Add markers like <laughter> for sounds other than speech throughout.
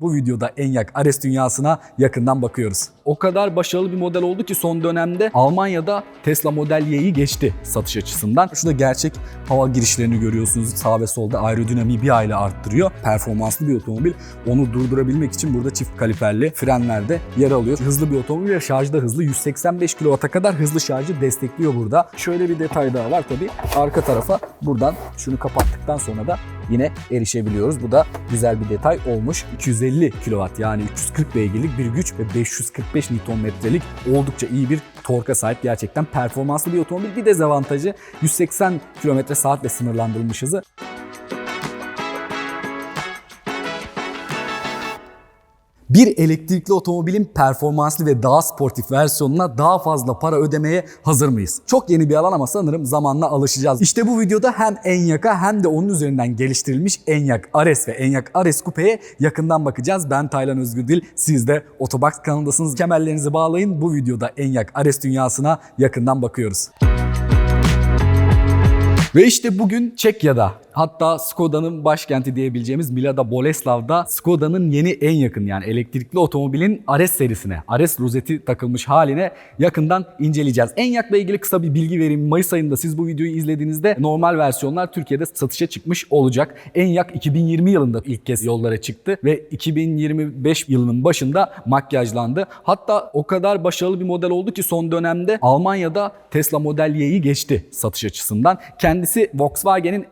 Bu videoda Enyaq Ares dünyasına yakından bakıyoruz. O kadar başarılı bir model oldu ki son dönemde Almanya'da Tesla Model Y'yi geçti satış açısından. Şurada gerçek hava girişlerini görüyorsunuz. Sağ ve solda aerodinamiği bir aile arttırıyor. Performanslı bir otomobil. Onu durdurabilmek için burada çift kaliperli frenlerde yer alıyor. Hızlı bir otomobil ve şarjda hızlı. 185 kW'a kadar hızlı şarjı destekliyor burada. Şöyle bir detay daha var tabii. Arka tarafa buradan şunu kapattıktan sonra da yine erişebiliyoruz. Bu da güzel bir detay olmuş. 250 kW yani 340 beygirlik bir güç ve 545 Nm'lik oldukça iyi bir torka sahip gerçekten performanslı bir otomobil. Bir dezavantajı 180 km saat ve sınırlandırılmış hızı. Bir elektrikli otomobilin performanslı ve daha sportif versiyonuna daha fazla para ödemeye hazır mıyız? Çok yeni bir alan ama sanırım zamanla alışacağız. İşte bu videoda hem Enyaq'a hem de onun üzerinden geliştirilmiş Enyaq Ares ve Enyaq Ares Coupe'ye yakından bakacağız. Ben Taylan Özgür Dil, siz de Otobox kanalındasınız. Kemerlerinizi bağlayın. Bu videoda Enyaq Ares dünyasına yakından bakıyoruz. Ve işte bugün Çekya'da hatta Skoda'nın başkenti diyebileceğimiz Milada Boleslav'da Skoda'nın yeni en yakın yani elektrikli otomobilin Ares serisine, Ares rozeti takılmış haline yakından inceleyeceğiz. Enyaq'la ilgili kısa bir bilgi vereyim. Mayıs ayında siz bu videoyu izlediğinizde normal versiyonlar Türkiye'de satışa çıkmış olacak. Enyaq 2020 yılında ilk kez yollara çıktı ve 2025 yılının başında makyajlandı. Hatta o kadar başarılı bir model oldu ki son dönemde Almanya'da Tesla Model Y'yi geçti satış açısından. Kendisi Volkswagen'in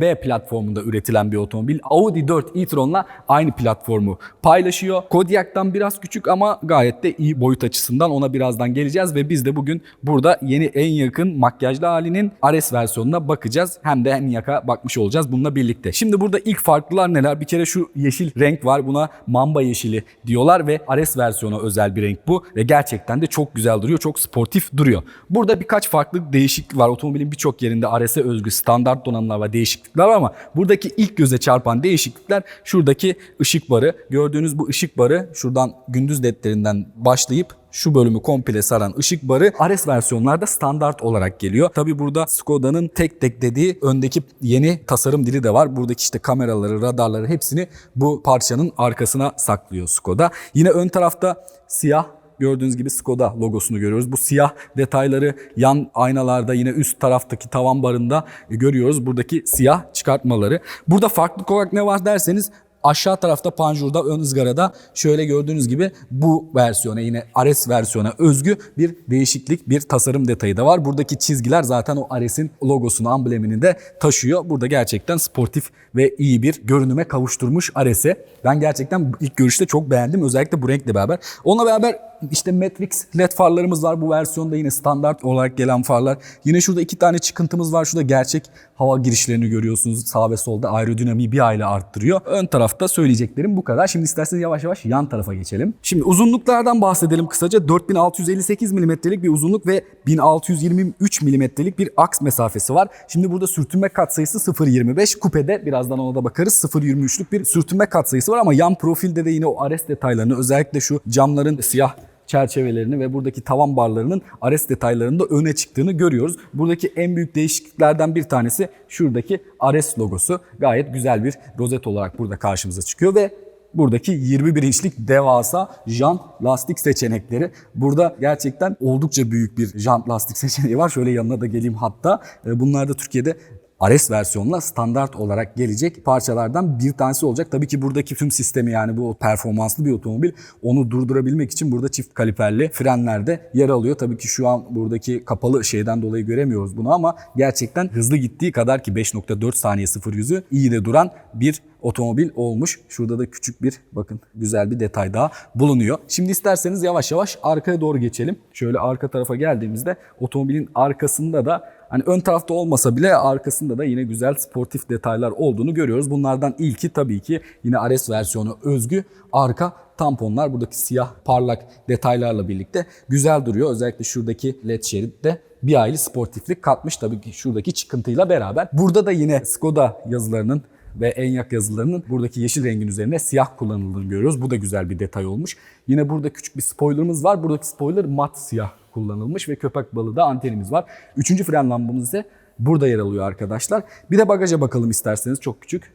MEB platformunda üretilen bir otomobil. Audi 4 e-tron'la aynı platformu paylaşıyor. Kodiaq'tan biraz küçük ama gayet de iyi boyut açısından ona birazdan geleceğiz ve biz de bugün burada yeni en yakın makyajlı halinin Ares versiyonuna bakacağız. Hem de en yaka bakmış olacağız bununla birlikte. Şimdi burada ilk farklılar neler? Bir kere şu yeşil renk var. Buna mamba yeşili diyorlar ve Ares versiyona özel bir renk bu ve gerçekten de çok güzel duruyor. Çok sportif duruyor. Burada birkaç farklı değişiklik var. Otomobilin birçok yerinde Ares'e özgü standart donanımlar ve değişiklikler ama buradaki ilk göze çarpan değişiklikler şuradaki ışık barı. Gördüğünüz bu ışık barı şuradan gündüz ledlerinden başlayıp şu bölümü komple saran ışık barı Ares versiyonlarda standart olarak geliyor. Tabi burada Skoda'nın tek tek dediği öndeki yeni tasarım dili de var. Buradaki işte kameraları, radarları hepsini bu parçanın arkasına saklıyor Skoda. Yine ön tarafta siyah Gördüğünüz gibi Skoda logosunu görüyoruz. Bu siyah detayları yan aynalarda yine üst taraftaki tavan barında görüyoruz. Buradaki siyah çıkartmaları. Burada farklılık olarak ne var derseniz Aşağı tarafta panjurda ön ızgarada şöyle gördüğünüz gibi bu versiyona yine Ares versiyona özgü bir değişiklik bir tasarım detayı da var. Buradaki çizgiler zaten o Ares'in logosunu amblemini de taşıyor. Burada gerçekten sportif ve iyi bir görünüme kavuşturmuş Ares'e. Ben gerçekten ilk görüşte çok beğendim özellikle bu renkle beraber. Onunla beraber işte Matrix LED farlarımız var bu versiyonda yine standart olarak gelen farlar. Yine şurada iki tane çıkıntımız var. Şurada gerçek hava girişlerini görüyorsunuz. Sağ ve solda aerodinamiği bir aile arttırıyor. Ön tarafta söyleyeceklerim bu kadar. Şimdi isterseniz yavaş yavaş yan tarafa geçelim. Şimdi uzunluklardan bahsedelim kısaca. 4658 mm'lik bir uzunluk ve 1623 mm'lik bir aks mesafesi var. Şimdi burada sürtünme katsayısı 0.25. Kupede birazdan ona da bakarız. 0.23'lük bir sürtünme katsayısı var ama yan profilde de yine o Ares detaylarını özellikle şu camların siyah çerçevelerini ve buradaki tavan barlarının Ares detaylarında öne çıktığını görüyoruz. Buradaki en büyük değişikliklerden bir tanesi şuradaki Ares logosu. Gayet güzel bir rozet olarak burada karşımıza çıkıyor ve buradaki 21 inçlik devasa jant lastik seçenekleri. Burada gerçekten oldukça büyük bir jant lastik <laughs> seçeneği var. Şöyle yanına da geleyim hatta. E, Bunlar da Türkiye'de Ares versiyonla standart olarak gelecek parçalardan bir tanesi olacak. Tabii ki buradaki tüm sistemi yani bu performanslı bir otomobil onu durdurabilmek için burada çift kaliperli frenlerde yer alıyor. Tabii ki şu an buradaki kapalı şeyden dolayı göremiyoruz bunu ama gerçekten hızlı gittiği kadar ki 5.4 saniye 0 yüzü iyi de duran bir otomobil olmuş. Şurada da küçük bir bakın güzel bir detay daha bulunuyor. Şimdi isterseniz yavaş yavaş arkaya doğru geçelim. Şöyle arka tarafa geldiğimizde otomobilin arkasında da Hani ön tarafta olmasa bile arkasında da yine güzel sportif detaylar olduğunu görüyoruz. Bunlardan ilki tabii ki yine Ares versiyonu özgü arka tamponlar buradaki siyah parlak detaylarla birlikte güzel duruyor. Özellikle şuradaki led şeritte bir aile sportiflik katmış tabii ki şuradaki çıkıntıyla beraber. Burada da yine Skoda yazılarının ve Enyaq yazılarının buradaki yeşil rengin üzerine siyah kullanıldığını görüyoruz. Bu da güzel bir detay olmuş. Yine burada küçük bir spoilerımız var. Buradaki spoiler mat siyah kullanılmış ve köpek balığı da antenimiz var. Üçüncü fren lambamız ise burada yer alıyor arkadaşlar. Bir de bagaja bakalım isterseniz çok küçük.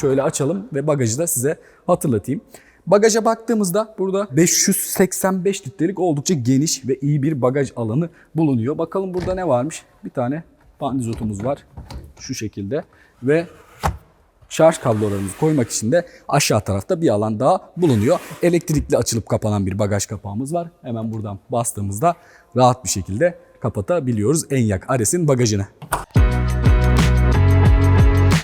Şöyle açalım ve bagajı da size hatırlatayım. Bagaja baktığımızda burada 585 litrelik oldukça geniş ve iyi bir bagaj alanı bulunuyor. Bakalım burada ne varmış? Bir tane pandizotumuz var. Şu şekilde ve şarj kablolarımızı koymak için de aşağı tarafta bir alan daha bulunuyor. Elektrikli açılıp kapanan bir bagaj kapağımız var. Hemen buradan bastığımızda rahat bir şekilde kapatabiliyoruz Enyak Ares'in bagajını.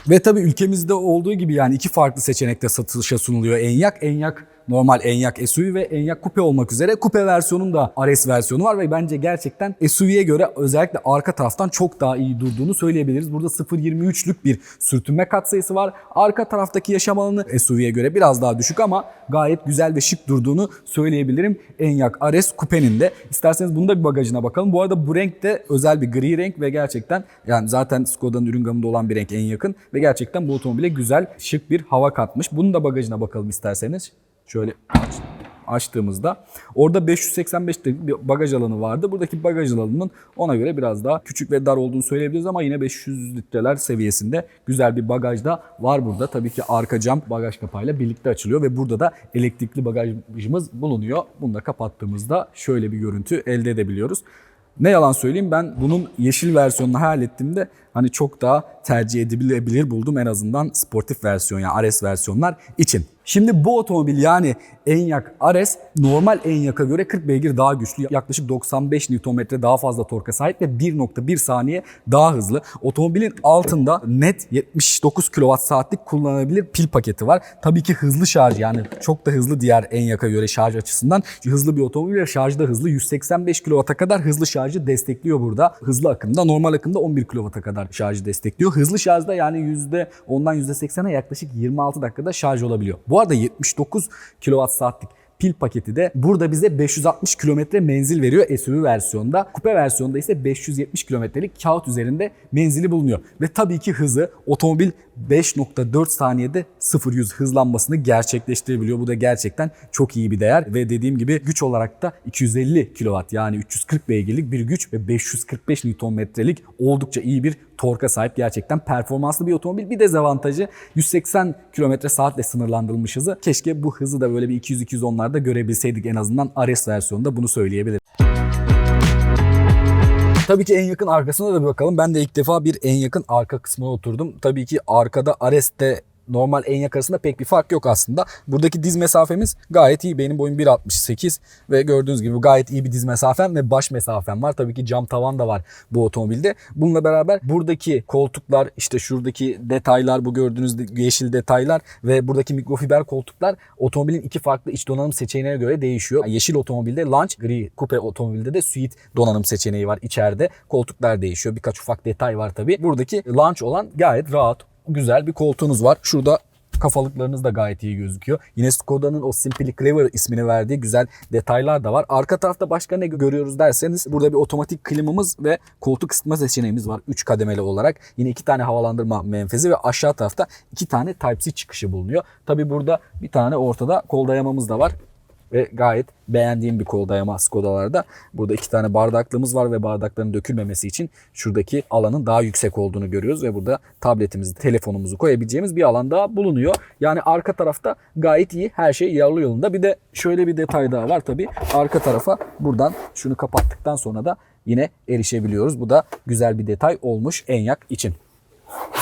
Ve tabii ülkemizde olduğu gibi yani iki farklı seçenekte satışa sunuluyor Enyak. Enyak normal Enyak SUV ve Enyak Coupe olmak üzere. Coupe versiyonun da RS versiyonu var ve bence gerçekten SUV'ye göre özellikle arka taraftan çok daha iyi durduğunu söyleyebiliriz. Burada 0.23'lük bir sürtünme katsayısı var. Arka taraftaki yaşam alanı SUV'ye göre biraz daha düşük ama gayet güzel ve şık durduğunu söyleyebilirim. Enyak RS Coupe'nin de. İsterseniz bunu da bir bagajına bakalım. Bu arada bu renk de özel bir gri renk ve gerçekten yani zaten Skoda'nın ürün gamında olan bir renk en yakın ve gerçekten bu otomobile güzel, şık bir hava katmış. Bunun da bagajına bakalım isterseniz. Şöyle aç, açtığımızda orada 585 litrelik bir bagaj alanı vardı. Buradaki bagaj alanının ona göre biraz daha küçük ve dar olduğunu söyleyebiliriz ama yine 500 litreler seviyesinde güzel bir bagaj da var burada. Tabii ki arka cam bagaj kapağıyla birlikte açılıyor ve burada da elektrikli bagajımız bulunuyor. Bunu da kapattığımızda şöyle bir görüntü elde edebiliyoruz. Ne yalan söyleyeyim ben bunun yeşil versiyonunu hayal ettiğimde hani çok daha tercih edilebilir buldum en azından sportif versiyon yani RS versiyonlar için. Şimdi bu otomobil yani Enyaq RS normal Enyaq'a göre 40 beygir daha güçlü. Yaklaşık 95 Nm daha fazla torka sahip ve 1.1 saniye daha hızlı. Otomobilin altında net 79 kWh kullanılabilir pil paketi var. Tabii ki hızlı şarj yani çok da hızlı diğer Enyaq'a göre şarj açısından. Hızlı bir otomobil ve şarjda hızlı 185 kW'a kadar hızlı şarjı destekliyor burada. Hızlı akımda normal akımda 11 kW'a kadar şarjı destekliyor. Hızlı şarjda yani %10'dan %80'e yaklaşık 26 dakikada şarj olabiliyor. Bu arada 79 kWh pil paketi de burada bize 560 kilometre menzil veriyor SUV versiyonda. Kupe versiyonda ise 570 kilometrelik kağıt üzerinde menzili bulunuyor. Ve tabii ki hızı otomobil 5.4 saniyede 0-100 hızlanmasını gerçekleştirebiliyor. Bu da gerçekten çok iyi bir değer ve dediğim gibi güç olarak da 250 kW yani 340 beygirlik bir güç ve 545 Nm'lik oldukça iyi bir torka sahip gerçekten performanslı bir otomobil. Bir dezavantajı 180 km saatle sınırlandırılmış hızı. Keşke bu hızı da böyle bir 200-210'larda görebilseydik en azından RS versiyonunda bunu söyleyebilirim. Tabii ki en yakın arkasına da bir bakalım. Ben de ilk defa bir en yakın arka kısmına oturdum. Tabii ki arkada Ares'te normal en yakın arasında pek bir fark yok aslında. Buradaki diz mesafemiz gayet iyi. Benim boyum 1.68 ve gördüğünüz gibi gayet iyi bir diz mesafem ve baş mesafem var. Tabii ki cam tavan da var bu otomobilde. Bununla beraber buradaki koltuklar işte şuradaki detaylar bu gördüğünüz yeşil detaylar ve buradaki mikrofiber koltuklar otomobilin iki farklı iç donanım seçeneğine göre değişiyor. Yeşil otomobilde Launch, gri coupe otomobilde de Suite donanım seçeneği var içeride. Koltuklar değişiyor. Birkaç ufak detay var tabii. Buradaki Launch olan gayet rahat, güzel bir koltuğunuz var. Şurada kafalıklarınız da gayet iyi gözüküyor. Yine Skoda'nın o Simply Clever ismini verdiği güzel detaylar da var. Arka tarafta başka ne görüyoruz derseniz burada bir otomatik klimamız ve koltuk ısıtma seçeneğimiz var 3 kademeli olarak. Yine iki tane havalandırma menfezi ve aşağı tarafta iki tane Type-C çıkışı bulunuyor. Tabi burada bir tane ortada kol dayamamız da var ve gayet beğendiğim bir kol dayama Skoda'larda. Burada iki tane bardaklığımız var ve bardakların dökülmemesi için şuradaki alanın daha yüksek olduğunu görüyoruz ve burada tabletimizi, telefonumuzu koyabileceğimiz bir alan daha bulunuyor. Yani arka tarafta gayet iyi, her şey yağlı yolunda. Bir de şöyle bir detay daha var tabii. Arka tarafa buradan şunu kapattıktan sonra da yine erişebiliyoruz. Bu da güzel bir detay olmuş Enyak için.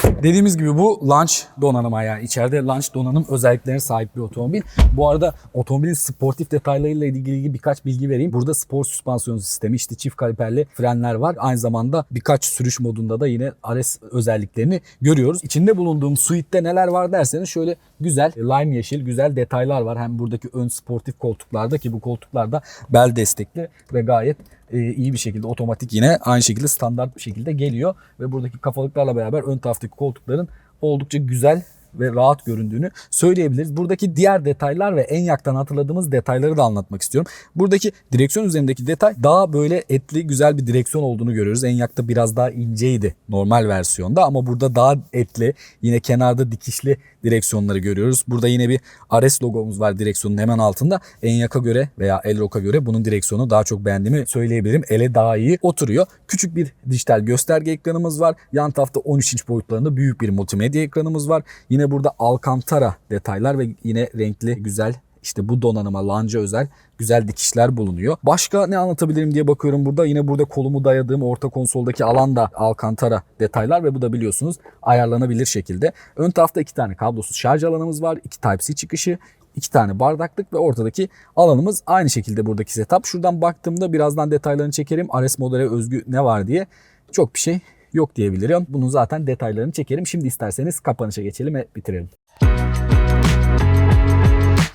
Dediğimiz gibi bu launch donanıma yani içeride launch donanım özelliklerine sahip bir otomobil. Bu arada otomobilin sportif detaylarıyla ilgili birkaç bilgi vereyim. Burada spor süspansiyon sistemi işte çift kaliperli frenler var. Aynı zamanda birkaç sürüş modunda da yine RS özelliklerini görüyoruz. İçinde bulunduğum suite'de neler var derseniz şöyle güzel lime yeşil güzel detaylar var. Hem buradaki ön sportif koltuklarda ki bu koltuklarda bel destekli ve gayet e, iyi bir şekilde otomatik yine aynı şekilde standart bir şekilde geliyor. Ve buradaki kafalıklarla beraber ön taraftaki koltukların oldukça güzel ve rahat göründüğünü söyleyebiliriz. Buradaki diğer detaylar ve en yaktan hatırladığımız detayları da anlatmak istiyorum. Buradaki direksiyon üzerindeki detay daha böyle etli güzel bir direksiyon olduğunu görüyoruz. En yakta biraz daha inceydi normal versiyonda ama burada daha etli yine kenarda dikişli direksiyonları görüyoruz. Burada yine bir RS logomuz var direksiyonun hemen altında. Enyaq'a göre veya Elrock'a göre bunun direksiyonu daha çok beğendiğimi söyleyebilirim. Ele daha iyi oturuyor. Küçük bir dijital gösterge ekranımız var. Yan tarafta 13 inç boyutlarında büyük bir multimedya ekranımız var. Yine Yine burada Alcantara detaylar ve yine renkli güzel işte bu donanıma lanca özel güzel dikişler bulunuyor. Başka ne anlatabilirim diye bakıyorum burada. Yine burada kolumu dayadığım orta konsoldaki alanda Alcantara detaylar ve bu da biliyorsunuz ayarlanabilir şekilde. Ön tarafta iki tane kablosuz şarj alanımız var. iki Type-C çıkışı iki tane bardaklık ve ortadaki alanımız aynı şekilde buradaki setup. Şuradan baktığımda birazdan detaylarını çekerim. RS modele özgü ne var diye. Çok bir şey yok diyebilirim. Bunun zaten detaylarını çekerim. Şimdi isterseniz kapanışa geçelim ve bitirelim.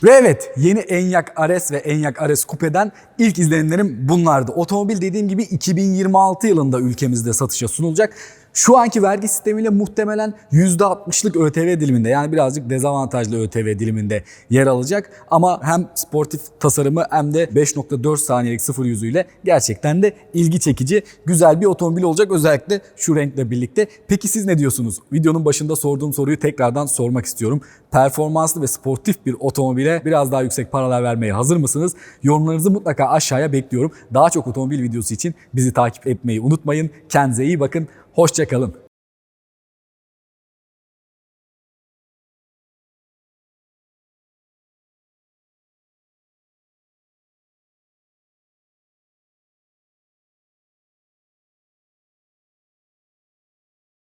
Ve evet yeni Enyaq RS ve Enyaq RS Coupe'den ilk izlenimlerim bunlardı. Otomobil dediğim gibi 2026 yılında ülkemizde satışa sunulacak. Şu anki vergi sistemiyle muhtemelen %60'lık ÖTV diliminde yani birazcık dezavantajlı ÖTV diliminde yer alacak. Ama hem sportif tasarımı hem de 5.4 saniyelik sıfır yüzüyle gerçekten de ilgi çekici güzel bir otomobil olacak özellikle şu renkle birlikte. Peki siz ne diyorsunuz? Videonun başında sorduğum soruyu tekrardan sormak istiyorum. Performanslı ve sportif bir otomobile biraz daha yüksek paralar vermeye hazır mısınız? Yorumlarınızı mutlaka aşağıya bekliyorum. Daha çok otomobil videosu için bizi takip etmeyi unutmayın. Kendinize iyi bakın. Hoşçakalın.